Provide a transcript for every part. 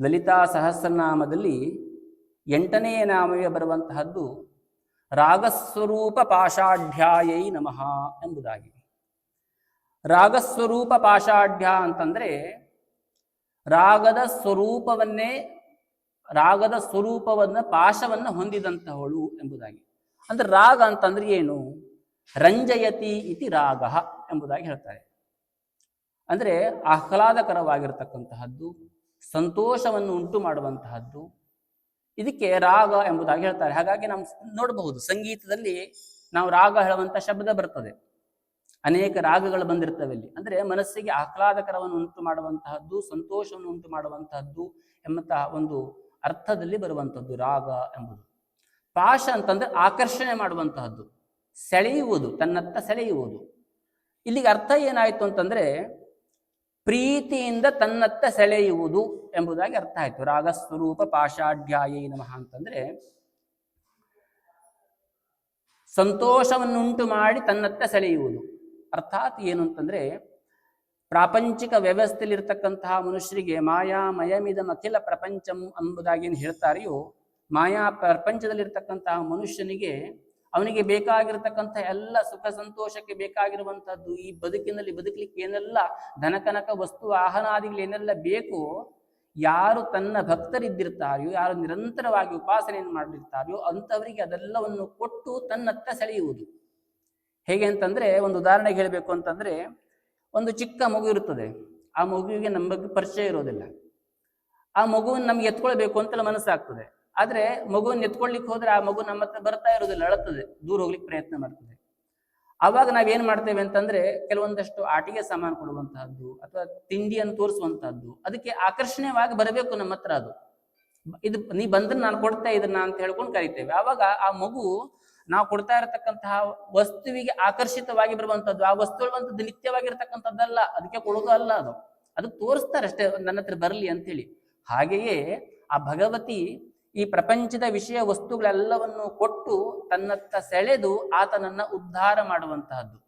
ಲಲಿತಾ ಸಹಸ್ರನಾಮದಲ್ಲಿ ಎಂಟನೆಯ ನಾಮವೇ ಬರುವಂತಹದ್ದು, ರಾಗಸ್ವರೂಪ ಪಾಶಾಢ್ಯಾಯೈ ನಮಃ ಎಂಬುದಾಗಿ. ರಾಗಸ್ವರೂಪ ಪಾಷಾಢ್ಯ ಅಂತಂದ್ರೆ ರಾಗದ ಸ್ವರೂಪವನ್ನೇ, ರಾಗದ ಸ್ವರೂಪವನ್ನ, ಪಾಶವನ್ನ ಹೊಂದಿದಂತಹವಳು ಎಂಬುದಾಗಿ. ಅಂದ್ರೆ ರಾಗ ಅಂತಂದ್ರೆ ಏನು? ರಂಜಯತಿ ಇತಿ ರಾಗ ಎಂಬುದಾಗಿ ಹೇಳ್ತಾರೆ. ಅಂದ್ರೆ ಆಹ್ಲಾದಕರವಾಗಿರತಕ್ಕಂತಹದ್ದು ಸಂತೋಷವನ್ನು ಉಂಟು ಮಾಡುವಂತಹದ್ದು ಇದಕ್ಕೆ ರಾಗ ಎಂಬುದಾಗಿ ಹೇಳ್ತಾರೆ. ಹಾಗಾಗಿ ನಾವು ನೋಡಬಹುದು, ಸಂಗೀತದಲ್ಲಿ ನಾವು ರಾಗ ಹೇಳುವಂಥ ಶಬ್ದ ಬರ್ತದೆ. ಅನೇಕ ರಾಗಗಳು ಬಂದಿರ್ತವೆ ಇಲ್ಲಿ ಅಂದ್ರೆ ಮನಸ್ಸಿಗೆ ಆಹ್ಲಾದಕರವನ್ನು ಉಂಟು ಮಾಡುವಂತಹದ್ದು ಸಂತೋಷವನ್ನು ಉಂಟು ಮಾಡುವಂತಹದ್ದು ಎಂಬಂತಹ ಒಂದು ಅರ್ಥದಲ್ಲಿ ಬರುವಂತಹದ್ದು ರಾಗ ಎಂಬುದು. ಪಾಶ ಅಂತಂದ್ರೆ ಆಕರ್ಷಣೆ ಮಾಡುವಂತಹದ್ದು. ಸೆಳೆಯುವುದು, ತನ್ನತ್ತ ಸೆಳೆಯುವುದು. ಇಲ್ಲಿಗೆ ಅರ್ಥ ಏನಾಯ್ತು ಅಂತಂದ್ರೆ ಪ್ರೀತಿಯಿಂದ ತನ್ನತ್ತ ಸೆಳೆಯುವುದು ಎಂಬುದಾಗಿ ಅರ್ಥ ಆಯಿತು. ರಾಗಸ್ವರೂಪ ಪಾಷಾಢ್ಯಾಯ ನಮಃ ಅಂತಂದ್ರೆ ಸಂತೋಷವನ್ನುಂಟು ಮಾಡಿ ತನ್ನತ್ತ ಸೆಳೆಯುವುದು. ಅರ್ಥಾತ್ ಏನು ಅಂತಂದ್ರೆ ಪ್ರಾಪಂಚಿಕ ವ್ಯವಸ್ಥೆಯಲ್ಲಿರ್ತಕ್ಕಂತಹ ಮನುಷ್ಯರಿಗೆ ಮಾಯಾಮಯಮಿದಂ ಅಖಿಲ ಪ್ರಪಂಚಂ ಎಂಬುದಾಗಿ ಏನು ಹೇಳ್ತಾರೆಯೋ, ಮಾಯಾ ಪ್ರಪಂಚದಲ್ಲಿರ್ತಕ್ಕಂತಹ ಮನುಷ್ಯನಿಗೆ ಅವನಿಗೆ ಬೇಕಾಗಿರತಕ್ಕಂಥ ಎಲ್ಲ ಸುಖ ಸಂತೋಷಕ್ಕೆ ಬೇಕಾಗಿರುವಂಥದ್ದು, ಈ ಬದುಕಿನಲ್ಲಿ ಬದುಕಲಿಕ್ಕೆ ಏನೆಲ್ಲ ಧನಕನಕ ವಸ್ತು, ಆಹನಾದಿಗಳು ಏನೆಲ್ಲ ಬೇಕು, ಯಾರು ತನ್ನ ಭಕ್ತರಿದ್ದಿರ್ತಾರೆಯೋ, ಯಾರು ನಿರಂತರವಾಗಿ ಉಪಾಸನೆಯನ್ನು ಮಾಡಿರ್ತಾರೆಯೋ, ಅಂಥವರಿಗೆ ಅದೆಲ್ಲವನ್ನು ಕೊಟ್ಟು ತನ್ನತ್ತ ಸೆಳೆಯುವುದು. ಹೇಗೆ ಅಂತಂದ್ರೆ, ಒಂದು ಉದಾಹರಣೆಗೆ ಹೇಳಬೇಕು ಅಂತಂದ್ರೆ, ಒಂದು ಚಿಕ್ಕ ಮಗು ಇರುತ್ತದೆ. ಆ ಮಗುವಿಗೆ ನಮ್ಮ ಪರಿಚಯ ಇರೋದಿಲ್ಲ. ಆ ಮಗುವನ್ನು ನಮ್ಗೆ ಎತ್ಕೊಳ್ಬೇಕು ಅಂತ ಮನಸ್ಸಾಗ್ತದೆ. ಆದ್ರೆ ಮಗುವನ್ನು ಎತ್ಕೊಳ್ಲಿಕ್ಕೆ ಹೋದ್ರೆ ಆ ಮಗು ನಮ್ಮ ಹತ್ರ ಬರ್ತಾ ಇರೋದಿಲ್ಲ ಅಳತ್ತದೆ ದೂರ ಹೋಗ್ಲಿಕ್ಕೆ ಪ್ರಯತ್ನ ಮಾಡ್ತದೆ. ಅವಾಗ ನಾವೇನ್ ಮಾಡ್ತೇವೆ ಅಂತಂದ್ರೆ ಕೆಲವೊಂದಷ್ಟು ಆಟಿಗೆ ಸಾಮಾನು ಕೊಡುವಂತಹದ್ದು ಅಥವಾ ತಿಂಡಿಯನ್ನು ತೋರಿಸುವಂತಹದ್ದು, ಅದಕ್ಕೆ ಆಕರ್ಷಣೀಯವಾಗಿ ಬರಬೇಕು ನಮ್ಮ ಹತ್ರ ಅದು. ಇದು ನೀ ಬಂದ್ರೆ ನಾನು ಕೊಡ್ತಾ ಇದನ್ನ ಅಂತ ಹೇಳ್ಕೊಂಡು ಕರಿತೇವೆ. ಆವಾಗ ಆ ಮಗು ನಾವು ಕೊಡ್ತಾ ಇರತಕ್ಕಂತಹ ವಸ್ತುವಿಗೆ ಆಕರ್ಷಿತವಾಗಿ ಬರುವಂತದ್ದು ಆ ವಸ್ತು ನಿತ್ಯವಾಗಿರ್ತಕ್ಕಂಥದ್ದಲ್ಲ, ಅದಕ್ಕೆ ಕೊಡೋದು ಅಲ್ಲ ಅದು. ಅದು ತೋರಿಸ್ತಾರೆ ಅಷ್ಟೇ, ನನ್ನ ಹತ್ರ ಬರಲಿ ಅಂತೇಳಿ ಹಾಗೆಯೇ ಆ ಭಗವತಿ ಈ ಪ್ರಪಂಚದ ವಿಷಯ ವಸ್ತುಗಳೆಲ್ಲವನ್ನು ಕೊಟ್ಟು ತನ್ನತ್ತ ಸೆಳೆದು ಆತನನ್ನ ಉದ್ಧಾರ ಮಾಡುವಂತಹದ್ದು.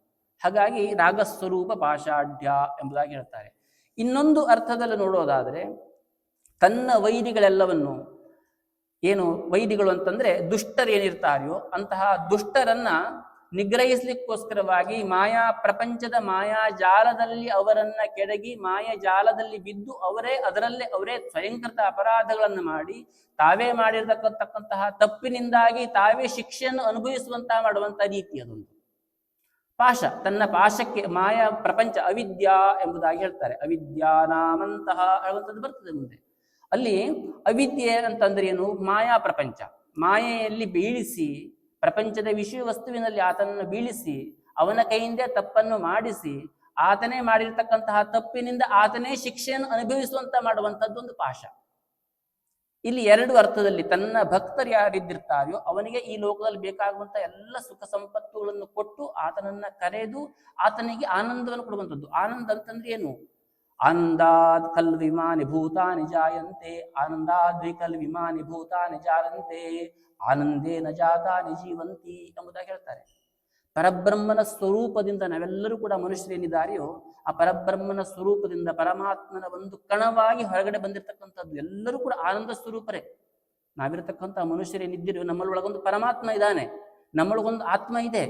ಹಾಗಾಗಿ ರಾಗಸ್ವರೂಪ ಪಾಷಾಢ್ಯ ಎಂಬುದಾಗಿ ಹೇಳ್ತಾರೆ. ಇನ್ನೊಂದು ಅರ್ಥದಲ್ಲಿ ನೋಡೋದಾದರೆ, ತನ್ನ ವೈರಿಗಳೆಲ್ಲವನ್ನು ಏನು ವೈದಿಗಳು ಅಂತಂದ್ರೆ ದುಷ್ಟರೇನಿರ್ತಾರೆಯೋ ಅಂತಹ ದುಷ್ಟರನ್ನ ನಿಗ್ರಹಿಸ್ಲಿಕ್ಕೋಸ್ಕರವಾಗಿ ಮಾಯಾ ಪ್ರಪಂಚದ ಮಾಯಾ ಜಾಲದಲ್ಲಿ ಅವರನ್ನ ಕೆಡಗಿ, ಮಾಯಾ ಜಾಲದಲ್ಲಿ ಬಿದ್ದು ಅವರೇ ಅದರಲ್ಲೇ ಅವರೇ ಸ್ವಯಂಕೃತ ಅಪರಾಧಗಳನ್ನು ಮಾಡಿ, ತಾವೇ ಮಾಡಿರತಕ್ಕಂತಹ ತಪ್ಪಿನಿಂದಾಗಿ ತಾವೇ ಶಿಕ್ಷೆಯನ್ನು ಅನುಭವಿಸುವಂತಹ ಮಾಡುವಂತಹ ರೀತಿ ಅದೊಂದು. ಪಾಶ, ತನ್ನ ಪಾಶಕ್ಕೆ ಮಾಯಾ ಪ್ರಪಂಚ ಅವಿದ್ಯಾ ಎಂಬುದಾಗಿ ಹೇಳ್ತಾರೆ. ಅವಿದ್ಯಾ ನಾಮಂತಹ ಹೇಳುವಂಥದ್ದು ಬರ್ತದೆ ಮುಂದೆ. ಅಲ್ಲಿ ಅವಿದ್ಯೆ ಅಂತಂದ್ರೆ ಏನು? ಮಾಯಾ ಪ್ರಪಂಚ. ಮಾಯೆಯಲ್ಲಿ ಬೀಳಿಸಿ ಪ್ರಪಂಚದ ವಿಷಯ ವಸ್ತುವಿನಲ್ಲಿ ಆತನನ್ನು ಬೀಳಿಸಿ, ಅವನ ಕೈಯಿಂದ ತಪ್ಪನ್ನು ಮಾಡಿಸಿ, ಆತನೇ ಮಾಡಿರ್ತಕ್ಕಂತಹ ತಪ್ಪಿನಿಂದ ಆತನೇ ಶಿಕ್ಷೆಯನ್ನು ಅನುಭವಿಸುವಂತ ಮಾಡುವಂತದ್ದು ಒಂದು ಪಾಶ ಇಲ್ಲಿ ಎರಡು ಅರ್ಥದಲ್ಲಿ ತನ್ನ ಭಕ್ತರು ಯಾರಿದ್ದಿರ್ತಾರೆಯೋ ಅವನಿಗೆ ಈ ಲೋಕದಲ್ಲಿ ಬೇಕಾಗುವಂತ ಎಲ್ಲ ಸುಖ ಸಂಪತ್ತುಗಳನ್ನು ಕೊಟ್ಟು ಆತನನ್ನ ಕರೆದು ಆತನಿಗೆ ಆನಂದವನ್ನು ಕೊಡುವಂಥದ್ದು. ಆನಂದ ಅಂತಂದ್ರೆ ಏನು? ಆನಂದಾದ್ ಕಲ್ ವಿಮಾನಿ ಭೂತಾನಿ ಜಾಯಂತೆ, ಆನಂದಾದ್ವಿ ಕಲ್ ವಿಮಾನಿ ಭೂತಾನಿ ಜಾರಂತೆ ಆನಂದೇ ನಜಾತಾ ನಿಜೀವಂತಿ ಜೀವಂತಿ ಎಂಬುದಾಗಿ ಹೇಳ್ತಾರೆ. ಪರಬ್ರಹ್ಮನ ಸ್ವರೂಪದಿಂದ ನಾವೆಲ್ಲರೂ ಕೂಡ ಮನುಷ್ಯರೇನಿದ್ದಾರೆಯೋ, ಆ ಪರಬ್ರಹ್ಮನ ಸ್ವರೂಪದಿಂದ ಪರಮಾತ್ಮನ ಒಂದು ಕಣವಾಗಿ ಹೊರಗಡೆ ಬಂದಿರತಕ್ಕಂಥದ್ದು ಎಲ್ಲರೂ ಕೂಡ ಆನಂದ ಸ್ವರೂಪರೇ. ನಾವಿರತಕ್ಕಂಥ ಮನುಷ್ಯರೇನಿದ್ದೀರೋ, ನಮ್ಮಲ್ಲೊಳಗೊಂದು ಪರಮಾತ್ಮ ಇದ್ದಾನೆ, ನಮ್ಮೊಳಗೊಂದು ಆತ್ಮ ಇದೆ.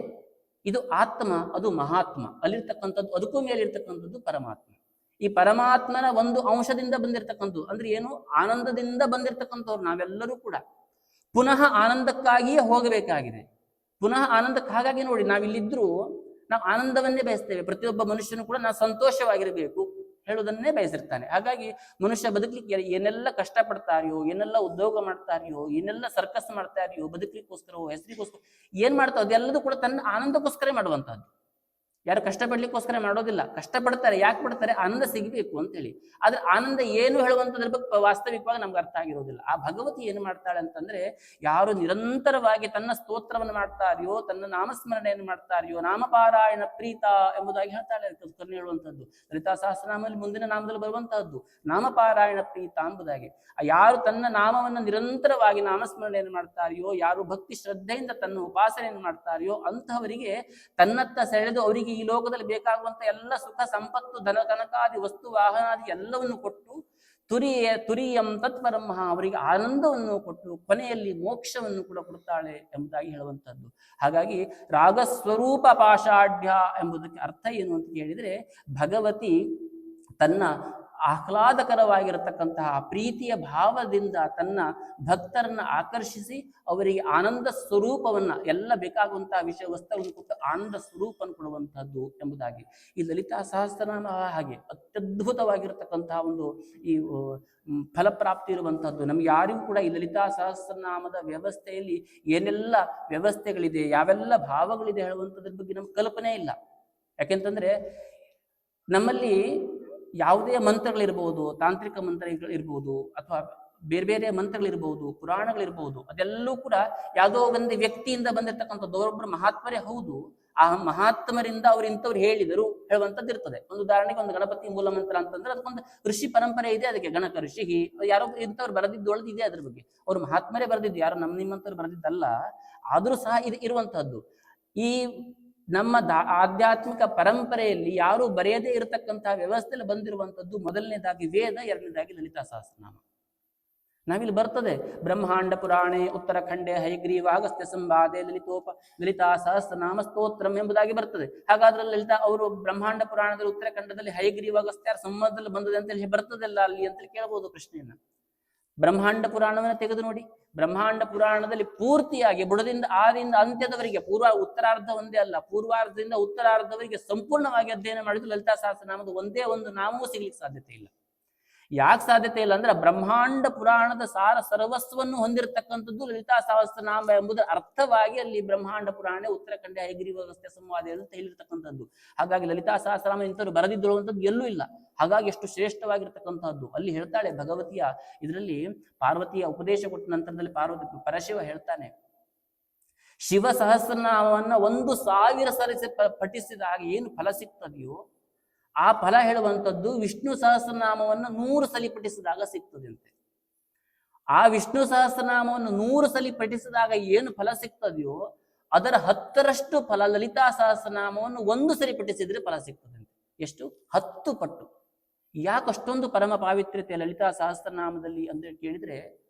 ಇದು ಆತ್ಮ, ಅದು ಮಹಾತ್ಮ. ಅಲ್ಲಿರ್ತಕ್ಕಂಥದ್ದು, ಅದಕ್ಕೂ ಮೇಲಿರ್ತಕ್ಕಂಥದ್ದು ಪರಮಾತ್ಮ. ಈ ಪರಮಾತ್ಮನ ಒಂದು ಅಂಶದಿಂದ ಬಂದಿರತಕ್ಕಂಥದ್ದು, ಅಂದ್ರೆ ಏನು? ಆನಂದದಿಂದ ಬಂದಿರತಕ್ಕಂಥವ್ರು ನಾವೆಲ್ಲರೂ ಕೂಡ. ಪುನಃ ಆನಂದಕ್ಕಾಗಿಯೇ ಹೋಗಬೇಕಾಗಿದೆ. ಪುನಃ ಆನಂದಕ್ಕೆ ಹಾಗಾಗಿ ನೋಡಿ, ನಾವಿಲ್ಲಿದ್ರು ನಾವು ಆನಂದವನ್ನೇ ಬಯಸ್ತೇವೆ. ಪ್ರತಿಯೊಬ್ಬ ಮನುಷ್ಯನು ಕೂಡ ನಾವು ಸಂತೋಷವಾಗಿರಬೇಕು ಹೇಳುವುದನ್ನೇ ಬಯಸಿರ್ತಾನೆ. ಹಾಗಾಗಿ ಮನುಷ್ಯ ಬದುಕಲಿಕ್ಕೆ ಏನೆಲ್ಲ ಕಷ್ಟಪಡ್ತಾರೆಯೋ, ಏನೆಲ್ಲ ಉದ್ಯೋಗ ಮಾಡ್ತಾರೆಯೋ, ಏನೆಲ್ಲ ಸರ್ಕಸ್ ಮಾಡ್ತಾರೆಯೋ, ಬದುಕಲಿಕ್ಕೋಸ್ಕರವೋ, ಹೆಸರಿಗೋಸ್ಕರ ಏನ್ ಮಾಡ್ತಾವ ಅದೆಲ್ಲದೂ ಕೂಡ ತನ್ನ ಆನಂದಕ್ಕೋಸ್ಕರ ಮಾಡುವಂತಹದ್ದು. ಯಾರು ಕಷ್ಟಪಡ್ಲಿಕ್ಕೋಸ್ಕರ ಮಾಡೋದಿಲ್ಲ. ಕಷ್ಟಪಡ್ತಾರೆ, ಯಾಕೆ ಪಡ್ತಾರೆ? ಆನಂದ ಸಿಗಬೇಕು ಅಂತ ಹೇಳಿ ಆದ್ರೆ ಆನಂದ ಏನು ಹೇಳುವಂಥದ್ರ ಬಗ್ಗೆ ವಾಸ್ತವಿಕವಾಗಿ ನಮ್ಗೆ ಅರ್ಥ ಆಗಿರೋದಿಲ್ಲ. ಆ ಭಗವತಿ ಏನು ಮಾಡ್ತಾಳೆ ಅಂತಂದ್ರೆ, ಯಾರು ನಿರಂತರವಾಗಿ ತನ್ನ ಸ್ತೋತ್ರವನ್ನು ಮಾಡ್ತಾರೆಯೋ, ತನ್ನ ನಾಮಸ್ಮರಣೆಯನ್ನು ಮಾಡ್ತಾರೆಯೋ, ನಾಮಪಾರಾಯಣ ಪ್ರೀತ ಎಂಬುದಾಗಿ ಹೇಳ್ತಾಳೆ ಕರ್ಣೆ ಹೇಳುವಂಥದ್ದು. ಲಲಿತಾ ಸಹಸ್ರನಾಮದಲ್ಲಿ ಮುಂದಿನ ನಾಮದಲ್ಲಿ ಬರುವಂತಹದ್ದು. ನಾಮಪಾರಾಯಣ ಪ್ರೀತ ಎಂಬುದಾಗಿ. ಯಾರು ತನ್ನ ನಾಮವನ್ನು ನಿರಂತರವಾಗಿ ನಾಮಸ್ಮರಣೆಯನ್ನು ಮಾಡ್ತಾರೆಯೋ, ಯಾರು ಭಕ್ತಿ ಶ್ರದ್ಧೆಯಿಂದ ತನ್ನ ಉಪಾಸನೆಯನ್ನು ಮಾಡ್ತಾರೆಯೋ, ಅಂತಹವರಿಗೆ ತನ್ನತ್ತ ಸೆಳೆದು ಅವರಿಗೆ ಈ ಲೋಕದಲ್ಲಿ ಬೇಕಾಗುವಂತ ಎಲ್ಲ ಸುಖ, ಸಂಪತ್ತು, ಧನ, ಕನಕಾದಿ ವಸ್ತು, ವಾಹನಾದಿ ಎಲ್ಲವನ್ನು ಕೊಟ್ಟು ತುರಿಯ ತುರಿಯಂ ತತ್ಪರಮಃ ಅವರಿಗೆ ಆನಂದವನ್ನು ಕೊಟ್ಟು ಕೊನೆಯಲ್ಲಿ ಮೋಕ್ಷವನ್ನು ಕೂಡ ಕೊಡುತ್ತಾಳೆ ಎಂಬುದಾಗಿ ಹೇಳುವಂಥದ್ದು. ಹಾಗಾಗಿ ರಾಗಸ್ವರೂಪ ಪಾಷಾಢ್ಯ ಎಂಬುದಕ್ಕೆ ಅರ್ಥ ಏನು ಅಂತ ಕೇಳಿದರೆ ಭಗವತಿ ತನ್ನ ಆಹ್ಲಾದಕರವಾಗಿರತಕ್ಕಂತಹ ಪ್ರೀತಿಯ ಭಾವದಿಂದ ತನ್ನ ಭಕ್ತರನ್ನು ಆಕರ್ಷಿಸಿ ಅವರಿಗೆ ಆನಂದ ಸ್ವರೂಪವನ್ನ ಎಲ್ಲ ಬೇಕಾಗುವಂತಹ ವಿಷಯ ವಸ್ತುವನ್ನು ಕೊಟ್ಟು ಆನಂದ ಸ್ವರೂಪವನ್ನು ಕೊಡುವಂತಹದ್ದು ಎಂಬುದಾಗಿ ಈ ಲಲಿತಾ ಸಹಸ್ರನಾಮ ಹಾಗೆ ಅತ್ಯದ್ಭುತವಾಗಿರತಕ್ಕಂತಹ ಒಂದು ಈ ಫಲಪ್ರಾಪ್ತಿ ಇರುವಂತಹದ್ದು. ನಮ್ಗೆ ಯಾರಿಗೂ ಕೂಡ ಈ ಲಲಿತಾ ಸಹಸ್ರನಾಮದ ವ್ಯವಸ್ಥೆಯಲ್ಲಿ ಏನೆಲ್ಲ ವ್ಯವಸ್ಥೆಗಳಿದೆ, ಯಾವೆಲ್ಲ ಭಾವಗಳಿದೆ ಹೇಳುವಂಥದ್ರ ಬಗ್ಗೆ ನಮ್ಗೆ ಕಲ್ಪನೆ ಇಲ್ಲ. ಯಾಕೆಂತಂದ್ರೆ ನಮ್ಮಲ್ಲಿ ಯಾವುದೇ ಮಂತ್ರಗಳಿರ್ಬೋದು, ತಾಂತ್ರಿಕ ಮಂತ್ರಗಳಿರ್ಬೋದು, ಅಥವಾ ಬೇರೆ ಬೇರೆ ಮಂತ್ರಗಳಿರ್ಬೋದು, ಪುರಾಣಗಳಿರ್ಬೋದು, ಅದೆಲ್ಲವೂ ಕೂಡ ಯಾವುದೋ ಒಂದು ವ್ಯಕ್ತಿಯಿಂದ ಬಂದಿರತಕ್ಕಂಥ ದೊರೊಬ್ಬರು ಮಹಾತ್ಮರೇ ಹೌದು. ಆ ಮಹಾತ್ಮರಿಂದ ಅವ್ರು ಇಂಥವ್ರು ಹೇಳಿದರು, ಹೇಳುವಂಥದ್ದು ಇರ್ತದೆ. ಒಂದು ಉದಾಹರಣೆಗೆ ಒಂದು ಗಣಪತಿ ಮೂಲ ಮಂತ್ರ ಅಂತಂದ್ರೆ ಅದಕ್ಕೊಂದು ಋಷಿ ಪರಂಪರೆ ಇದೆ, ಅದಕ್ಕೆ ಗಣಕ ಋಷಿ ಯಾರೋ ಇಂಥವ್ರು ಬರೆದಿದ್ದು ಇದೆ ಅದ್ರ ಬಗ್ಗೆ. ಅವ್ರು ಮಹಾತ್ಮರೇ ಬರೆದಿದ್ದು, ಯಾರು ನಮ್ಮ ನಿಮ್ಮಂತವ್ರು ಬರೆದಿದ್ದಲ್ಲ, ಆದರೂ ಸಹ ಇದು ಇರುವಂತಹದ್ದು. ಈ ನಮ್ಮ ದಾ, ಆಧ್ಯಾತ್ಮಿಕ ಪರಂಪರೆಯಲ್ಲಿ ಯಾರು ಬರೆಯದೇ ಇರತಕ್ಕಂತಹ ವ್ಯವಸ್ಥೆಯಲ್ಲಿ ಬಂದಿರುವಂತದ್ದು ಮೊದಲನೇದಾಗಿ ವೇದ, ಎರಡನೇದಾಗಿ ಲಲಿತಾ ಸಹಸ್ರನಾಮ. ನಾವಿಲ್ಲಿ ಬರ್ತದೆ. ಬ್ರಹ್ಮಾಂಡ ಪುರಾಣೆ, ಉತ್ತರಖಂಡೆ ಹೈಗ್ರೀವ ಅಗಸ್ತ್ಯ ಸಂವಾದೆ, ಲಲಿತೋಪ, ಲಲಿತಾ ಸಹಸ್ರನಾಮ ಸ್ತೋತ್ರಂ ಎಂಬುದಾಗಿ ಬರ್ತದೆ. ಹಾಗಾದ್ರೆ ಲಲಿತಾ ಅವರು ಬ್ರಹ್ಮಾಂಡ ಪುರಾಣದಲ್ಲಿ, ಉತ್ತರಖಂಡದಲ್ಲಿ ಹೈಗ್ರೀವ ಅಗಸ್ತ್ಯರ ಸಂವಾದದಲ್ಲಿ ಬಂದದೆ ಅಂತ ಹೇಳಿ ಬರ್ತದಲ್ಲ ಅಲ್ಲಿ ಅಂತ ಕೇಳಬಹುದು ಪ್ರಶ್ನೆಯನ್ನ. ಬ್ರಹ್ಮಾಂಡ ಪುರಾಣವನ್ನ ತೆಗೆದು ನೋಡಿ. ಬ್ರಹ್ಮಾಂಡ ಪುರಾಣದಲ್ಲಿ ಪೂರ್ತಿಯಾಗಿ ಬುಡದಿಂದ ಆದಿಂದ ಅಂತ್ಯದವರೆಗೆ ಪೂರ್ವ ಉತ್ತರಾರ್ಧ ಒಂದೇ ಅಲ್ಲ, ಪೂರ್ವಾರ್ಧದಿಂದ ಉತ್ತರಾರ್ಧವರಿಗೆ ಸಂಪೂರ್ಣವಾಗಿ ಅಧ್ಯಯನ ಮಾಡಿದ್ರು ಲಲಿತಾ ಸಹಸ್ರನಾಮದ ಒಂದೇ ಒಂದು ನಾಮವೂ ಸಿಗ್ಲಿಕ್ಕೆ ಸಾಧ್ಯತೆ ಇಲ್ಲ. ಯಾಕೆ ಸಾಧ್ಯತೆ ಇಲ್ಲ ಅಂದ್ರೆ ಬ್ರಹ್ಮಾಂಡ ಪುರಾಣದ ಸಾರ ಸರ್ವಸ್ವವನ್ನು ಹೊಂದಿರತಕ್ಕಂಥದ್ದು ಲಲಿತಾ ಸಹಸ್ರನಾಮ ಎಂಬುದರ ಅರ್ಥವಾಗಿ ಅಲ್ಲಿ ಬ್ರಹ್ಮಾಂಡ ಪುರಾಣ ಉತ್ತರಖಂಡ ಹೈಗ್ರೀವ ವ್ಯವಸ್ಥೆ ಸಂವಾದ ಅಂತ ಹೇಳಿರ್ತಕ್ಕಂಥದ್ದು. ಹಾಗಾಗಿ ಲಲಿತಾ ಸಹಸ್ರನಾಮ ಇಂಥವ್ರು ಬರೆದಿದ್ರು ಅಂತದ್ದು ಎಲ್ಲೂ ಇಲ್ಲ. ಹಾಗಾಗಿ ಎಷ್ಟು ಶ್ರೇಷ್ಠವಾಗಿರ್ತಕ್ಕಂಥದ್ದು. ಅಲ್ಲಿ ಹೇಳ್ತಾಳೆ ಭಗವತಿಯ ಇದರಲ್ಲಿ ಪಾರ್ವತಿಯ ಉಪದೇಶ ಕೊಟ್ಟ ನಂತರದಲ್ಲಿ ಪಾರ್ವತಿ ಪರಶಿವ ಹೇಳ್ತಾನೆ, ಶಿವ ಸಹಸ್ರನಾಮವನ್ನ ಒಂದು ಸಾವಿರ ಪ- ಪಠಿಸಿದಾಗ ಏನು ಫಲ ಸಿಗ್ತದೆಯೋ ಆ ಫಲ ಹೇಳುವಂಥದ್ದು ವಿಷ್ಣು ಸಹಸ್ರನಾಮವನ್ನು ನೂರು ಸಲಿ ಪಠಿಸಿದಾಗ ಸಿಗ್ತದಂತೆ. ಆ ವಿಷ್ಣು ಸಹಸ್ರನಾಮವನ್ನು ನೂರು ಸಲಿ ಪಠಿಸಿದಾಗ ಏನು ಫಲ ಸಿಗ್ತದೆಯೋ, ಅದರ ಹತ್ತರಷ್ಟು ಫಲ ಲಲಿತಾ ಸಹಸ್ರನಾಮವನ್ನು ಒಂದು ಸರಿ ಪಠಿಸಿದ್ರೆ ಫಲ ಸಿಗ್ತದಂತೆ. ಎಷ್ಟು? ಹತ್ತು ಪಟ್ಟು. ಯಾಕಷ್ಟೊಂದು ಪರಮ ಪಾವಿತ್ರ್ಯತೆ ಲಲಿತಾ ಸಹಸ್ರನಾಮದಲ್ಲಿ ಅಂತ ಕೇಳಿದ್ರೆ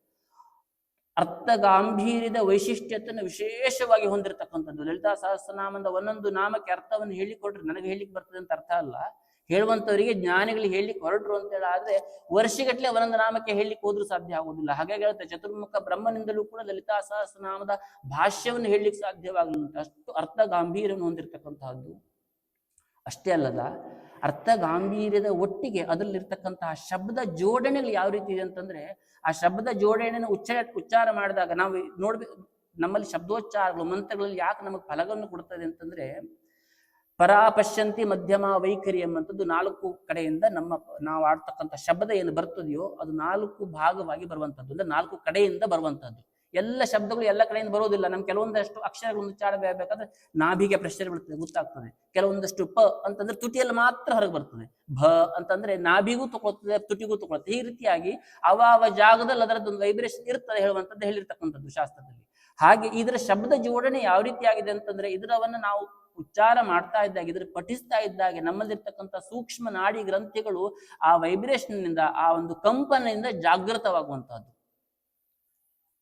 ಅರ್ಥ ಗಾಂಭೀರ್ಯದ ವೈಶಿಷ್ಟ್ಯತೆಯನ್ನು ವಿಶೇಷವಾಗಿ ಹೊಂದಿರತಕ್ಕಂಥದ್ದು. ಲಲಿತಾ ಸಹಸ್ರನಾಮದ ಒಂದೊಂದು ನಾಮಕ್ಕೆ ಅರ್ಥವನ್ನು ಹೇಳಿಕೊಟ್ರೆ ನನಗೆ ಹೇಳಿಕ್ ಬರ್ತದೆ ಅಂತ ಅರ್ಥ ಅಲ್ಲ. ಹೇಳುವಂತವರಿಗೆ ಜ್ಞಾನಿಗಳು ಹೇಳಲಿಕ್ಕೆ ಹೊರಟ್ರು ಅಂತ ಹೇಳಾದ್ರೆ ವರ್ಷಗಟ್ಟಲೆ ಅವನಂದ ನಾಮಕ್ಕೆ ಹೇಳಿ ಹೋದ್ರೂ ಸಾಧ್ಯ ಆಗುವುದಿಲ್ಲ ಹಾಗಾಗಿ ಹೇಳುತ್ತೆ ಚತುರ್ಮುಖ ಬ್ರಹ್ಮನಿಂದಲೂ ಕೂಡ ಲಲಿತಾ ಸಹಸ್ರನಾಮದ ಭಾಷ್ಯವನ್ನು ಹೇಳಲಿಕ್ಕೆ ಸಾಧ್ಯವಾಗಲಿಲ್ಲ ಅಷ್ಟು ಅರ್ಥ ಗಾಂಭೀರ್ಯವನ್ನು ಹೊಂದಿರತಕ್ಕಂತಹದ್ದು. ಅಷ್ಟೇ ಅಲ್ಲದ ಅರ್ಥ ಗಾಂಭೀರ್ಯದ ಒಟ್ಟಿಗೆ ಅದರಲ್ಲಿರ್ತಕ್ಕಂತಹ ಶಬ್ದ ಜೋಡಣೆಗಳು ಯಾವ ರೀತಿ ಇದೆ ಅಂತಂದ್ರೆ, ಆ ಶಬ್ದ ಜೋಡಣೆಯನ್ನು ಉಚ್ಚಾರ ಉಚ್ಚಾರ ಮಾಡಿದಾಗ ನಾವು ನೋಡ್ಬೇಕು ನಮ್ಮಲ್ಲಿ ಶಬ್ದೋಚ್ಚಾರಗಳು, ಮಂತ್ರಗಳಲ್ಲಿ ಯಾಕೆ ನಮಗೆ ಫಲವನ್ನು ಕೊಡ್ತದೆ ಅಂತಂದ್ರೆ ಪರಾ ಪಶ್ಯಂತಿ ಮಧ್ಯಮ ವೈಖರಿ ಎಂಬಂಥದ್ದು ನಾಲ್ಕು ಕಡೆಯಿಂದ ನಮ್ಮ ನಾವು ಆಡ್ತಕ್ಕಂಥ ಶಬ್ದ ಏನು ಬರ್ತದೆಯೋ ಅದು ನಾಲ್ಕು ಭಾಗವಾಗಿ ಬರುವಂಥದ್ದು, ಅಂದ್ರೆ ನಾಲ್ಕು ಕಡೆಯಿಂದ ಬರುವಂಥದ್ದು. ಎಲ್ಲ ಶಬ್ದಗಳು ಎಲ್ಲ ಕಡೆಯಿಂದ ಬರೋದಿಲ್ಲ. ನಮ್ಗೆ ಕೆಲವೊಂದಷ್ಟು ಅಕ್ಷರಗಳು ಉಚ್ಚಾರ ಬೇಕಾದ್ರೆ ನಾಭಿಗೆ ಪ್ರೆಷರ್ ಬೀಳ್ತದೆ ಗೊತ್ತಾಗ್ತದೆ. ಕೆಲವೊಂದಷ್ಟು ಪ ಅಂತಂದ್ರೆ ತುಟಿಯಲ್ಲಿ ಮಾತ್ರ ಹೊರಗೆ ಬರ್ತದೆ. ಭ ಅಂತಂದ್ರೆ ನಾಭಿಗೂ ತಗೊಳ್ತದೆ, ತುಟಿಗೂ ತಗೊಳ್ತದೆ. ಈ ರೀತಿಯಾಗಿ ಅವ ಅವ ಜಾಗದಲ್ಲಿ ಅದರದ್ದೊಂದು ವೈಬ್ರೇಷನ್ ಇರ್ತದೆ ಹೇಳುವಂಥದ್ದು ಹೇಳಿರ್ತಕ್ಕಂಥದ್ದು ಶಾಸ್ತ್ರದಲ್ಲಿ. ಹಾಗೆ ಇದರ ಶಬ್ದ ಜೋಡಣೆ ಯಾವ ರೀತಿಯಾಗಿದೆ ಅಂತಂದ್ರೆ ಇದರವನ್ನ ನಾವು ಉಚ್ಚಾರ ಮಾಡ್ತಾ ಇದ್ದಾಗ ಇದ್ರ ಪಠಿಸ್ತಾ ಇದ್ದಾಗ, ನಮ್ಮಲ್ಲಿರ್ತಕ್ಕಂಥ ಸೂಕ್ಷ್ಮ ನಾಡಿ ಗ್ರಂಥಿಗಳು ಆ ವೈಬ್ರೇಷನ್ನಿಂದ, ಆ ಒಂದು ಕಂಪನದಿಂದ ಜಾಗೃತವಾಗುವಂತಹದ್ದು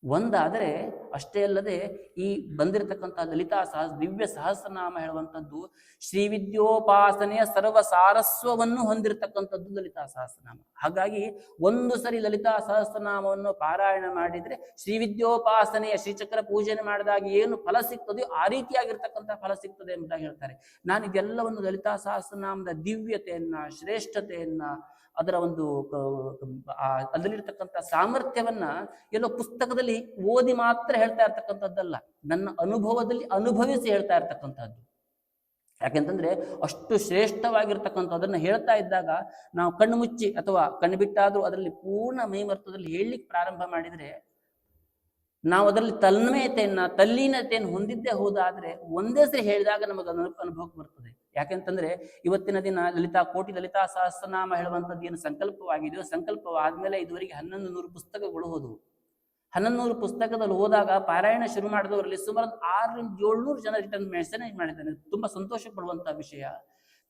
ಒಂದಾದರೆ ಅಷ್ಟೇ ಅಲ್ಲದೆ ಈ ಬಂದಿರತಕ್ಕಂತಹ ಲಲಿತಾ ಸಹ ದಿವ್ಯ ಸಹಸ್ರನಾಮ ಹೇಳುವಂಥದ್ದು ಶ್ರೀವಿದ್ಯೋಪಾಸನೆಯ ಸರ್ವ ಸಾರಸ್ವವನ್ನು ಹೊಂದಿರತಕ್ಕಂಥದ್ದು ಲಲಿತಾ ಸಹಸ್ರನಾಮ. ಹಾಗಾಗಿ ಒಂದು ಸರಿ ಲಲಿತಾ ಸಹಸ್ರನಾಮವನ್ನು ಪಾರಾಯಣ ಮಾಡಿದರೆ ಶ್ರೀವಿದ್ಯೋಪಾಸನೆಯ ಶ್ರೀಚಕ್ರ ಪೂಜನೆ ಮಾಡಿದಾಗ ಏನು ಫಲ ಸಿಗ್ತದೆಯೋ ಆ ರೀತಿಯಾಗಿರ್ತಕ್ಕಂಥ ಫಲ ಸಿಗ್ತದೆ ಎಂಬುದಾಗಿ ಹೇಳ್ತಾರೆ. ನಾನು ಇದೆಲ್ಲವನ್ನು ಲಲಿತಾ ಸಹಸ್ರನಾಮದ ದಿವ್ಯತೆಯನ್ನ, ಶ್ರೇಷ್ಠತೆಯನ್ನ ಅದರ ಒಂದು ಅದರಲ್ಲಿರ್ತಕ್ಕಂಥ ಸಾಮರ್ಥ್ಯವನ್ನ ಎಲ್ಲೋ ಪುಸ್ತಕದಲ್ಲಿ ಓದಿ ಮಾತ್ರ ಹೇಳ್ತಾ ಇರ್ತಕ್ಕಂಥದ್ದಲ್ಲ. ನನ್ನ ಅನುಭವದಲ್ಲಿ ಅನುಭವಿಸಿ ಹೇಳ್ತಾ ಇರ್ತಕ್ಕಂಥದ್ದು. ಯಾಕೆಂತಂದ್ರೆ ಅಷ್ಟು ಶ್ರೇಷ್ಠವಾಗಿರ್ತಕ್ಕಂಥದ್ದನ್ನು ಹೇಳ್ತಾ ಇದ್ದಾಗ ನಾವು ಕಣ್ಣು ಮುಚ್ಚಿ ಅಥವಾ ಕಣ್ಣು ಬಿಟ್ಟಾದ್ರೂ ಅದರಲ್ಲಿ ಪೂರ್ಣ ಮೈಮರ್ತದಲ್ಲಿ ಹೇಳಲಿಕ್ಕೆ ಪ್ರಾರಂಭ ಮಾಡಿದ್ರೆ ನಾವು ಅದರಲ್ಲಿ ತನ್ಮಯತೆಯನ್ನ ತಲ್ಲೀನತೆಯನ್ನು ಹೊಂದಿದ್ದೇ ಹೋದಾದ್ರೆ ಒಂದೇ ಸರಿ ಹೇಳಿದಾಗ ನಮಗೆ ಅನು ಅನುಭವಕ್ಕೆ ಬರ್ತದೆ. ಯಾಕೆಂತಂದ್ರೆ ಇವತ್ತಿನ ದಿನ ಲಲಿತಾ, ಕೋಟಿ ಲಲಿತಾ ಸಹಸ್ರನಾಮ ಹೇಳುವಂಥದ್ದು ಏನು ಸಂಕಲ್ಪವಾಗಿದೆಯೋ, ಸಂಕಲ್ಪವಾದ್ಮೇಲೆ ಇದುವರೆಗೆ ಹನ್ನೊಂದು ನೂರು ಪುಸ್ತಕಗಳು ಹೋದವು. ಹನ್ನೊಂದು ನೂರು ಪುಸ್ತಕದಲ್ಲಿ ಹೋದಾಗ ಪಾರಾಯಣ ಶುರು ಮಾಡಿದವರಲ್ಲಿ ಸುಮಾರು ಆರರಿಂದ ಏಳ್ನೂರು ಜನ ರಿಟರ್ನ್ ಮೆಸೇಜ್ ಮಾಡಿದ್ದಾನೆ ತುಂಬಾ ಸಂತೋಷ ಪಡುವಂತಹ ವಿಷಯ.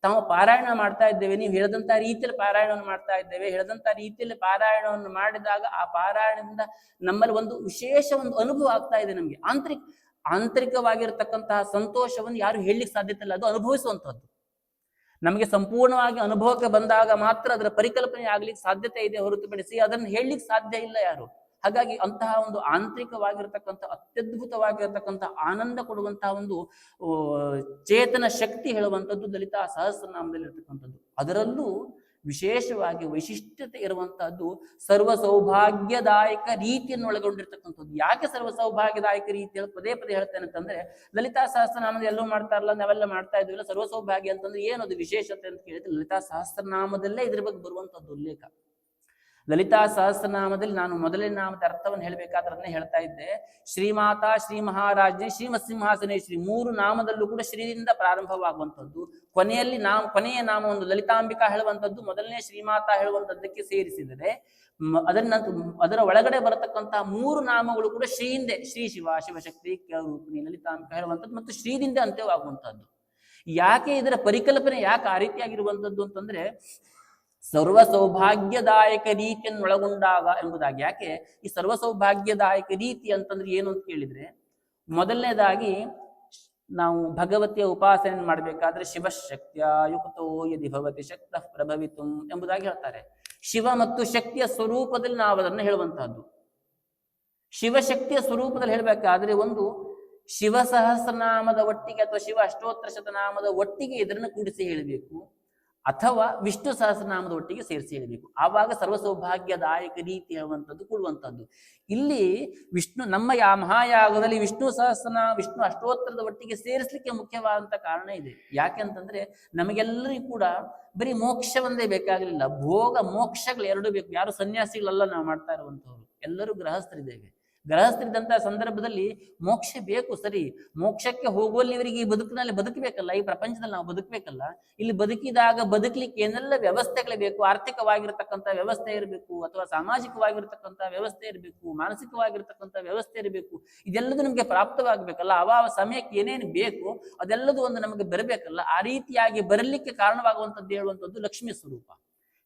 ತಾವು ಪಾರಾಯಣ ಮಾಡ್ತಾ ಇದ್ದೇವೆ, ನೀವು ಹೇಳದಂತ ರೀತಿಯಲ್ಲಿ ಪಾರಾಯಣವನ್ನು ಮಾಡ್ತಾ ಇದ್ದೇವೆ ಹೇಳದಂತ ರೀತಿಯಲ್ಲಿ ಪಾರಾಯಣವನ್ನು ಮಾಡಿದಾಗ ಆ ಪಾರಾಯಣದಿಂದ ನಮ್ಮಲ್ಲಿ ಒಂದು ವಿಶೇಷ ಒಂದು ಅನುಭವ ಆಗ್ತಾ ಇದೆ ನಮಗೆ. ಆಂತರಿಕ ಆಂತರಿಕವಾಗಿರ್ತಕ್ಕಂತಹ ಸಂತೋಷವನ್ನು ಯಾರು ಹೇಳಲಿಕ್ಕೆ ಸಾಧ್ಯತೆ ಇಲ್ಲ. ಅದು ಅನುಭವಿಸುವಂಥದ್ದು. ನಮಗೆ ಸಂಪೂರ್ಣವಾಗಿ ಅನುಭವಕ್ಕೆ ಬಂದಾಗ ಮಾತ್ರ ಅದರ ಪರಿಕಲ್ಪನೆ ಆಗ್ಲಿಕ್ಕೆ ಸಾಧ್ಯತೆ ಇದೆ ಹೊರತುಪಡಿಸಿ ಅದನ್ನು ಹೇಳಲಿಕ್ಕೆ ಸಾಧ್ಯ ಇಲ್ಲ ಯಾರು. ಹಾಗಾಗಿ ಅಂತಹ ಒಂದು ಆಂತರಿಕವಾಗಿರ್ತಕ್ಕಂಥ, ಅತ್ಯದ್ಭುತವಾಗಿರ್ತಕ್ಕಂಥ ಆನಂದ ಕೊಡುವಂತಹ ಒಂದು ಚೇತನ ಶಕ್ತಿ ಹೇಳುವಂಥದ್ದು ದಲಿತ ಸಹಸ್ರನಾಮದಲ್ಲಿ ಇರ್ತಕ್ಕಂಥದ್ದು ಅದರಲ್ಲೂ ವಿಶೇಷವಾಗಿ ವೈಶಿಷ್ಟ್ಯತೆ ಇರುವಂತಹದ್ದು ಸರ್ವ ಸೌಭಾಗ್ಯದಾಯಕ ರೀತಿಯನ್ನು ಒಳಗೊಂಡಿರ್ತಕ್ಕಂಥದ್ದು ಯಾಕೆ ಸರ್ವ ಸೌಭಾಗ್ಯದಾಯಕ ರೀತಿ ಹೇಳಿ ಪದೇ ಪದೇ ಹೇಳ್ತೇನೆ ಅಂತಂದ್ರೆ, ಲಲಿತಾ ಸಹಸ್ರನಾಮದ ಎಲ್ಲೂ ಮಾಡ್ತಾರಲ್ಲ, ನಾವೆಲ್ಲ ಮಾಡ್ತಾ ಇದ್ವಿಲ್ಲ ಸರ್ವ ಸೌಭಾಗ್ಯ ಅಂತಂದ್ರೆ ಏನದು ವಿಶೇಷತೆ ಅಂತ ಕೇಳಿದ್ರೆ ಲಲಿತಾ ಸಹಸ್ರನಾಮದಲ್ಲೇ ಇದ್ರ ಬಗ್ಗೆ ಬರುವಂತದ್ದು ಉಲ್ಲೇಖ. ಲಲಿತಾ ಸಹಸ್ರನಾಮದಲ್ಲಿ ನಾನು ಮೊದಲನೇ ನಾಮದ ಅರ್ಥವನ್ನು ಹೇಳಬೇಕಾದ್ರೆ ಅದನ್ನೇ ಹೇಳ್ತಾ ಇದ್ದೆ. ಶ್ರೀಮಾತಾ ಶ್ರೀ ಮಹಾರಾಜ್ಞೆ ಶ್ರೀ ಮೂರು ನಾಮದಲ್ಲೂ ಕೂಡ ಶ್ರೀದಿಂದ ಪ್ರಾರಂಭವಾಗುವಂಥದ್ದು. ಕೊನೆಯಲ್ಲಿ ನಾಮ, ಕೊನೆಯ ನಾಮ ಒಂದು ಲಲಿತಾಂಬಿಕಾ ಹೇಳುವಂಥದ್ದು, ಮೊದಲನೇ ಶ್ರೀಮಾತಾ ಹೇಳುವಂಥದ್ದಕ್ಕೆ ಸೇರಿಸಿದರೆ ಅದನ್ನ ಅದರ ಒಳಗಡೆ ಬರತಕ್ಕಂತಹ ಮೂರು ನಾಮಗಳು ಕೂಡ ಶ್ರೀಯಿಂದೆ, ಶ್ರೀ ಶಿವ, ಶಿವಶಕ್ತಿ ರೂಪಿಣಿ, ಲಲಿತಾಂಬಿಕಾ ಹೇಳುವಂಥದ್ದು ಮತ್ತು ಶ್ರೀದಿಂದ ಅಂತ್ಯವಾಗುವಂಥದ್ದು. ಯಾಕೆ ಇದರ ಪರಿಕಲ್ಪನೆ ಯಾಕೆ ಆ ರೀತಿಯಾಗಿರುವಂಥದ್ದು ಅಂತಂದ್ರೆ ಸರ್ವ ಸೌಭಾಗ್ಯದಾಯಕ ರೀತಿಯನ್ನು ಒಳಗೊಂಡಾಗ ಎಂಬುದಾಗಿ. ಯಾಕೆ? ಈ ಸರ್ವ ಸೌಭಾಗ್ಯದಾಯಕ ರೀತಿ ಅಂತಂದ್ರೆ ಏನು ಅಂತ ಕೇಳಿದ್ರೆ, ಮೊದಲನೇದಾಗಿ ನಾವು ಭಗವತಿಯ ಉಪಾಸನೆ ಮಾಡಬೇಕಾದ್ರೆ ಶಿವಶಕ್ತಿಯ ಯುಕ್ತೋ ಯದಿ ಭವತಿ ಶಕ್ತ ಪ್ರಭವಿತು ಎಂಬುದಾಗಿ ಹೇಳ್ತಾರೆ. ಶಿವ ಮತ್ತು ಶಕ್ತಿಯ ಸ್ವರೂಪದಲ್ಲಿ ನಾವು ಅದನ್ನು ಹೇಳುವಂತಹದ್ದು. ಶಿವಶಕ್ತಿಯ ಸ್ವರೂಪದಲ್ಲಿ ಹೇಳಬೇಕಾದ್ರೆ ಒಂದು ಶಿವ ಸಹಸ್ರನಾಮದ ಒಟ್ಟಿಗೆ ಅಥವಾ ಶಿವ ಅಷ್ಟೋತ್ತರ ಶತನಾಮದ ಒಟ್ಟಿಗೆ ಇದನ್ನು ಕೂಡಿಸಿ ಹೇಳಬೇಕು. ಅಥವಾ ವಿಷ್ಣು ಸಹಸ್ರನಾಮದ ಒಟ್ಟಿಗೆ ಸೇರಿಸಿ ಹೇಳಬೇಕು ಆವಾಗ ಸರ್ವ ಸೌಭಾಗ್ಯದಾಯಕ ರೀತಿ ಹೇಳುವಂಥದ್ದು ಕೊಡುವಂಥದ್ದು. ಇಲ್ಲಿ ವಿಷ್ಣು, ನಮ್ಮ ಯಾ ಮಹಾಯಾಗದಲ್ಲಿ ವಿಷ್ಣು ಸಹಸ್ರನ, ವಿಷ್ಣು ಅಷ್ಟೋತ್ತರದ ಒಟ್ಟಿಗೆ ಸೇರಿಸಲಿಕ್ಕೆ ಮುಖ್ಯವಾದಂಥ ಕಾರಣ ಇದೆ. ಯಾಕೆ ಅಂತಂದ್ರೆ ನಮಗೆಲ್ಲರಿಗೂ ಕೂಡ ಬರೀ ಮೋಕ್ಷ ಒಂದೇ ಬೇಕಾಗಲಿಲ್ಲ. ಭೋಗ, ಮೋಕ್ಷಗಳು ಎರಡು ಬೇಕು. ಯಾರು ಸನ್ಯಾಸಿಗಳಲ್ಲ ನಾವು ಮಾಡ್ತಾ ಇರುವಂಥವ್ರು. ಎಲ್ಲರೂ ಗೃಹಸ್ಥರಿದ್ದೇವೆ. ಗೃಹಸ್ಥರಿದ್ದಂತ ಸಂದರ್ಭದಲ್ಲಿ ಮೋಕ್ಷ ಬೇಕು ಸರಿ. ಮೋಕ್ಷಕ್ಕೆ ಹೋಗುವಲ್ಲಿ ಇವರಿಗೆ ಈ ಬದುಕಿನಲ್ಲಿ ಬದುಕಬೇಕಲ್ಲ? ಈ ಪ್ರಪಂಚದಲ್ಲಿ ನಾವು ಬದುಕಬೇಕಲ್ಲ? ಇಲ್ಲಿ ಬದುಕಿದಾಗ ಬದುಕಲಿಕ್ಕೆ ಏನೆಲ್ಲ ವ್ಯವಸ್ಥೆಗಳು ಬೇಕು? ಆರ್ಥಿಕವಾಗಿರ್ತಕ್ಕಂಥ ವ್ಯವಸ್ಥೆ ಇರಬೇಕು, ಅಥವಾ ಸಾಮಾಜಿಕವಾಗಿರ್ತಕ್ಕಂಥ ವ್ಯವಸ್ಥೆ ಇರಬೇಕು, ಮಾನಸಿಕವಾಗಿರ್ತಕ್ಕಂಥ ವ್ಯವಸ್ಥೆ ಇರಬೇಕು, ಇದೆಲ್ಲದೂ ನಮಗೆ ಪ್ರಾಪ್ತವಾಗಬೇಕಲ್ಲ? ಅವ ಸಮಯಕ್ಕೆ ಏನೇನು ಬೇಕು ಅದೆಲ್ಲದೂ ಒಂದು ನಮಗೆ ಬರಬೇಕಲ್ಲ? ಆ ರೀತಿಯಾಗಿ ಬರಲಿಕ್ಕೆ ಕಾರಣವಾಗುವಂಥದ್ದು ಹೇಳುವಂಥದ್ದು ಲಕ್ಷ್ಮೀ ಸ್ವರೂಪ.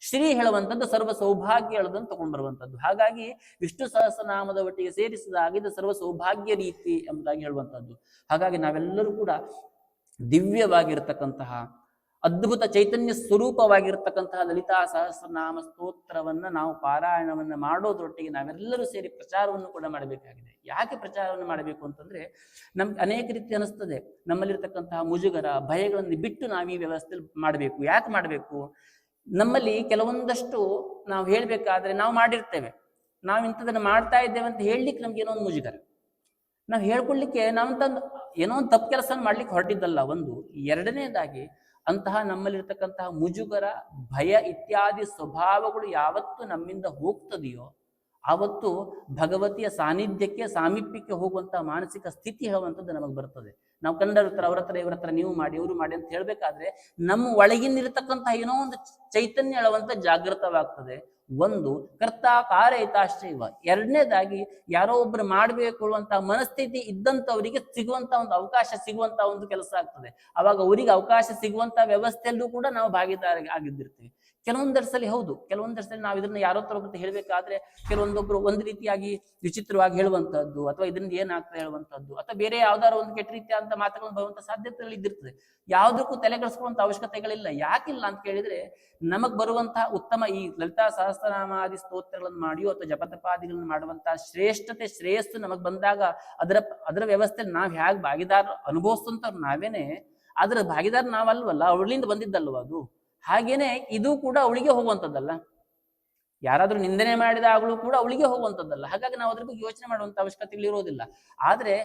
ಶ್ರೀ ಹೇಳುವಂಥದ್ದು ಸರ್ವ ಸೌಭಾಗ್ಯ ಹೇಳೋದನ್ನು ತಗೊಂಡು ಬರುವಂಥದ್ದು. ಹಾಗಾಗಿ ವಿಷ್ಣು ಸಹಸ್ರನಾಮದ ಒಟ್ಟಿಗೆ ಸೇರಿಸಿದಾಗ ಇದು ಸರ್ವ ಸೌಭಾಗ್ಯ ರೀತಿ ಎಂಬುದಾಗಿ ಹೇಳುವಂಥದ್ದು. ಹಾಗಾಗಿ ನಾವೆಲ್ಲರೂ ಕೂಡ ದಿವ್ಯವಾಗಿರ್ತಕ್ಕಂತಹ, ಅದ್ಭುತ ಚೈತನ್ಯ ಸ್ವರೂಪವಾಗಿರ್ತಕ್ಕಂತಹ ಲಲಿತಾ ಸಹಸ್ರನಾಮ ಸ್ತೋತ್ರವನ್ನ ನಾವು ಪಾರಾಯಣವನ್ನ ಮಾಡೋದ್ರೊಟ್ಟಿಗೆ ನಾವೆಲ್ಲರೂ ಸೇರಿ ಪ್ರಚಾರವನ್ನು ಕೂಡ ಮಾಡಬೇಕಾಗಿದೆ. ಯಾಕೆ ಪ್ರಚಾರವನ್ನು ಮಾಡಬೇಕು ಅಂತಂದ್ರೆ ನಮ್ಗೆ ಅನೇಕ ರೀತಿ ಅನಿಸ್ತದೆ. ನಮ್ಮಲ್ಲಿರ್ತಕ್ಕಂತಹ ಮುಜುಗರ, ಭಯಗಳನ್ನು ಬಿಟ್ಟು ನಾವು ಈ ವ್ಯವಸ್ಥೆ ಮಾಡಬೇಕು. ಯಾಕೆ ಮಾಡಬೇಕು? ನಮ್ಮಲ್ಲಿ ಕೆಲವೊಂದಷ್ಟು ನಾವು ಹೇಳಬೇಕಾದ್ರೆ ನಾವು ಮಾಡಿರ್ತೇವೆ. ನಾವು ಇಂಥದನ್ನ ಮಾಡ್ತಾ ಇದ್ದೇವೆ ಅಂತ ಹೇಳಲಿಕ್ಕೆ ನಮ್ಗೆ ಏನೋ ಒಂದು ಮುಜುಗರ. ನಾವು ಹೇಳ್ಕೊಳ್ಲಿಕ್ಕೆ ನಾವಂತಂದು ಏನೋ ಒಂದು ತಪ್ಪು ಕೆಲಸ ಮಾಡ್ಲಿಕ್ಕೆ ಹೊರಟಿದ್ದಲ್ಲ ಒಂದು. ಎರಡನೇದಾಗಿ ಅಂತಹ ನಮ್ಮಲ್ಲಿರ್ತಕ್ಕಂತಹ ಮುಜುಗರ, ಭಯ ಇತ್ಯಾದಿ ಸ್ವಭಾವಗಳು ಯಾವತ್ತು ನಮ್ಮಿಂದ ಹೋಗ್ತದೆಯೋ ಆವತ್ತು ಭಗವತಿಯ ಸಾನ್ನಿಧ್ಯಕ್ಕೆ, ಸಾಮೀಪ್ಯಕ್ಕೆ ಹೋಗುವಂತಹ ಮಾನಸಿಕ ಸ್ಥಿತಿ ಹೇಳುವಂಥದ್ದು ನಮಗೆ ಬರ್ತದೆ. ನಾವು ಕನ್ನಡ ಹತ್ರ, ಅವ್ರ ಹತ್ರ, ಇವ್ರ ಹತ್ರ ನೀವು ಮಾಡಿ, ಇವರು ಮಾಡಿ ಅಂತ ಹೇಳ್ಬೇಕಾದ್ರೆ ನಮ್ಮ ಒಳಗಿನಿರ್ತಕ್ಕಂತಹ ಏನೋ ಒಂದು ಚೈತನ್ಯ ಹೇಳುವಂತ ಜಾಗೃತವಾಗ್ತದೆ. ಒಂದು, ಕರ್ತ ಕಾರ್ಯತಾಶ್ಚೈವ. ಎರಡನೇದಾಗಿ, ಯಾರೋ ಒಬ್ರು ಮಾಡ್ಬೇಕು ಅಂತ ಮನಸ್ಥಿತಿ ಇದ್ದಂಥವರಿಗೆ ಸಿಗುವಂತ ಒಂದು ಅವಕಾಶ ಸಿಗುವಂತ ಒಂದು ಕೆಲಸ ಆಗ್ತದೆ. ಅವಾಗ ಅವರಿಗೆ ಅವಕಾಶ ಸಿಗುವಂತ ವ್ಯವಸ್ಥೆಯಲ್ಲೂ ಕೂಡ ನಾವು ಭಾಗಿದಾರ ಆಗಿದ್ದಿರ್ತೀವಿ. ಕೆಲವೊಂದರ್ಸಲಿ ಹೌದು. ಕೆಲವೊಂದರ್ಸಲಿ ನಾವು ಇದನ್ನ ಯಾರೋ ತರ ಹೇಳಬೇಕಾದ್ರೆ ಕೆಲವೊಂದೊಬ್ರು ಒಂದು ರೀತಿಯಾಗಿ ವಿಚಿತ್ರವಾಗಿ ಹೇಳುವಂತಹದ್ದು ಅಥವಾ ಇದರಿಂದ ಏನಾಗ್ತದೆ ಹೇಳುವಂತಹದ್ದು ಅಥವಾ ಬೇರೆ ಯಾವ್ದಾರ ಒಂದು ಕೆಟ್ಟ ರೀತಿಯಾದಂತ ಮಾತುಗಳನ್ನು ಬರುವಂತ ಸಾಧ್ಯತೆಗಳು ಇದ್ದಿರ್ತದೆ. ಯಾವುದಕ್ಕೂ ತಲೆಗೆಡಿಸ್ಕೊಳ್ಳುವಂತ ಅವಶ್ಯಕತೆಗಳಿಲ್ಲ. ಯಾಕಿಲ್ಲ ಅಂತ ಕೇಳಿದ್ರೆ ನಮಗ್ ಬರುವಂತಹ ಉತ್ತಮ ಈ ಲಲಿತಾ ಸಹಸ್ರನಾಮಾದಿ ಸ್ತೋತ್ರಗಳನ್ನು ಮಾಡಿಯೋ ಅಥವಾ ಜಪತಪಾದಿಗಳನ್ನು ಮಾಡುವಂತಹ ಶ್ರೇಷ್ಠತೆ, ಶ್ರೇಯಸ್ಸು ನಮಗ್ ಬಂದಾಗ ಅದರ ಅದರ ವ್ಯವಸ್ಥೆ ನಾವ್ ಹೇಗೆ ಭಾಗಿದಾರ ಅನುಭವಿಸ್ತಂತ ನಾವೇನೆ ಅದರ ಭಾಗಿದಾರ ನಾವಲ್ವಲ್ಲ. ಅವಳಿಂದ ಬಂದಿದ್ದಲ್ವ ಅದು? ಹಾಗೇನೆ ಇದು ಕೂಡ ಅವಳಿಗೆ ಹೋಗುವಂಥದ್ದಲ್ಲ. ಯಾರಾದರೂ ನಿಂದನೆ ಮಾಡಿದಾಗಲೂ ಕೂಡ ಅವಳಿಗೆ ಹೋಗುವಂಥದ್ದಲ್ಲ. ಹಾಗಾಗಿ ನಾವು ಅದ್ರ ಬಗ್ಗೆ ಯೋಚನೆ ಮಾಡುವಂತ ಅವಶ್ಯಕತೆಗಳು ಇರೋದಿಲ್ಲ ಆದ್ರೆ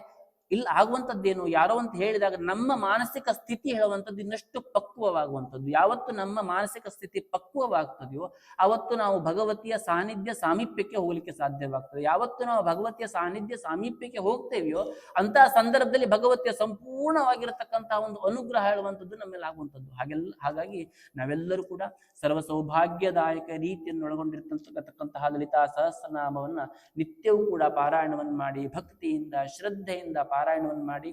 ಇಲ್ಲಿ ಆಗುವಂಥದ್ದೇನು? ಯಾರೋ ಅಂತ ಹೇಳಿದಾಗ ನಮ್ಮ ಮಾನಸಿಕ ಸ್ಥಿತಿ ಹೇಳುವಂಥದ್ದು ಇನ್ನಷ್ಟು ಪಕ್ವವಾಗುವಂಥದ್ದು. ಯಾವತ್ತು ನಮ್ಮ ಮಾನಸಿಕ ಸ್ಥಿತಿ ಪಕ್ವವಾಗ್ತದೆಯೋ ಅವತ್ತು ನಾವು ಭಗವತಿಯ ಸಾನ್ನಿಧ್ಯ ಸಾಮೀಪ್ಯಕ್ಕೆ ಹೋಗಲಿಕ್ಕೆ ಸಾಧ್ಯವಾಗ್ತದೆ. ಯಾವತ್ತು ನಾವು ಭಗವತಿಯ ಸಾನ್ನಿಧ್ಯ ಸಾಮೀಪ್ಯಕ್ಕೆ ಹೋಗ್ತೇವೆಯೋ, ಅಂತಹ ಸಂದರ್ಭದಲ್ಲಿ ಭಗವತಿಯ ಸಂಪೂರ್ಣವಾಗಿರತಕ್ಕಂತಹ ಒಂದು ಅನುಗ್ರಹ ಹೇಳುವಂಥದ್ದು ನಮ್ಮೆಲ್ಲ ಆಗುವಂಥದ್ದು. ಹಾಗೆಲ್ಲ, ಹಾಗಾಗಿ ನಾವೆಲ್ಲರೂ ಕೂಡ ಸರ್ವ ಸೌಭಾಗ್ಯದಾಯಕ ರೀತಿಯನ್ನು ಒಳಗೊಂಡಿರ್ತಕ್ಕಂತಹ ಲಲಿತಾ ಸಹಸ್ರನಾಮವನ್ನ ನಿತ್ಯವೂ ಕೂಡ ಪಾರಾಯಣವನ್ನು ಮಾಡಿ ಭಕ್ತಿಯಿಂದ, ಶ್ರದ್ಧೆಯಿಂದ ಪಾರಾಯಣವನ್ನು ಮಾಡಿ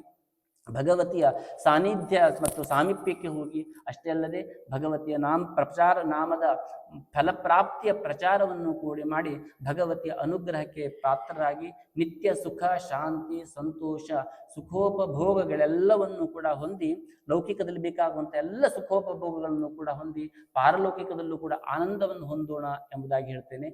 ಭಗವತಿಯ ಸಾನ್ನಿಧ್ಯ ಮತ್ತು ಸಾಮೀಪ್ಯಕ್ಕೆ ಹೋಗಿ ಅಷ್ಟೇ ಅಲ್ಲದೆ ಭಗವತಿಯ ನಾಮ ಪ್ರಚಾರ ನಾಮದ ಫಲಪ್ರಾಪ್ತಿಯ ಪ್ರಚಾರವನ್ನು ಕೂಡಿ ಮಾಡಿ ಭಗವತಿಯ ಅನುಗ್ರಹಕ್ಕೆ ಪಾತ್ರರಾಗಿ ನಿತ್ಯ ಸುಖ, ಶಾಂತಿ, ಸಂತೋಷ, ಸುಖೋಪಭೋಗಗಳೆಲ್ಲವನ್ನು ಕೂಡ ಹೊಂದಿ ಲೌಕಿಕದಲ್ಲಿ ಬೇಕಾಗುವಂಥ ಎಲ್ಲ ಸುಖೋಪಭೋಗಗಳನ್ನು ಕೂಡ ಹೊಂದಿ ಪಾರಲೌಕಿಕದಲ್ಲೂ ಕೂಡ ಆನಂದವನ್ನು ಹೊಂದೋಣ ಎಂಬುದಾಗಿ ಹೇಳ್ತೇನೆ.